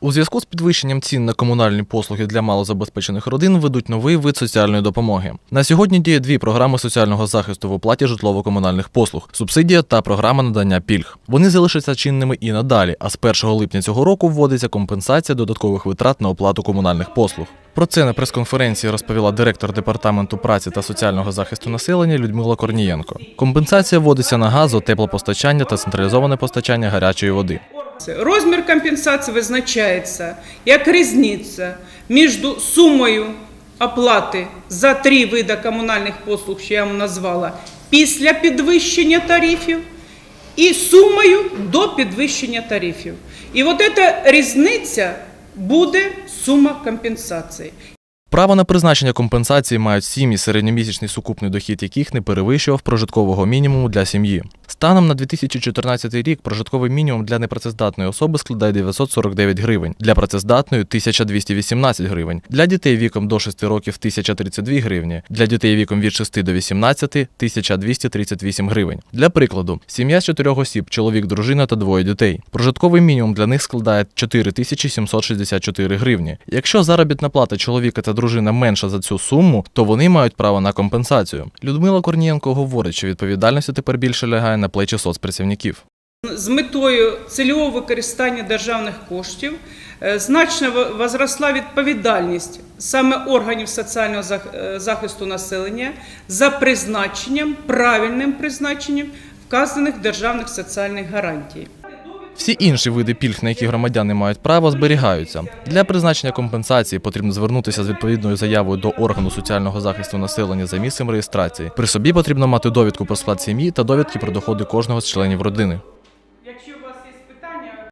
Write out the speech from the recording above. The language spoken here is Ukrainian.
У зв'язку з підвищенням цін на комунальні послуги для малозабезпечених родин ведуть новий вид соціальної допомоги. На сьогодні діє дві програми соціального захисту в оплаті житлово-комунальних послуг субсидія та програма надання пільг. Вони залишаться чинними і надалі. А з 1 липня цього року вводиться компенсація додаткових витрат на оплату комунальних послуг. Про це на прес-конференції розповіла директор департаменту праці та соціального захисту населення Людмила Корнієнко. Компенсація вводиться на газу, теплопостачання та централізоване постачання гарячої води. Розмір компенсації визначається як різниця між сумою оплати за три види комунальних послуг, що я вам назвала, після підвищення тарифів і сумою до підвищення тарифів. І от ця різниця буде сума компенсації. Право на призначення компенсації мають сім'ї, середньомісячний сукупний дохід яких не перевищував прожиткового мінімуму для сім'ї. Станом на 2014 рік прожитковий мінімум для непрацездатної особи складає 949 гривень, для працездатної 1218 гривень, для дітей віком до 6 років 1032 гривні, для дітей віком від 6 до 18 1238 гривень. Для прикладу, сім'я з чотирьох осіб, чоловік, дружина та двоє дітей. Прожитковий мінімум для них складає 4764 гривні. Якщо заробітна плата чоловіка та дружина менша за цю суму, то вони мають право на компенсацію. Людмила Корнієнко говорить, що відповідальність тепер більше лягає на плечі соцпрацівників. З метою цільового використання державних коштів е, значно возросла відповідальність саме органів соціального е, захисту населення за призначенням, правильним призначенням вказаних державних соціальних гарантій. Всі інші види пільг, на які громадяни мають право, зберігаються. Для призначення компенсації потрібно звернутися з відповідною заявою до органу соціального захисту населення за місцем реєстрації. При собі потрібно мати довідку про склад сім'ї та довідки про доходи кожного з членів родини.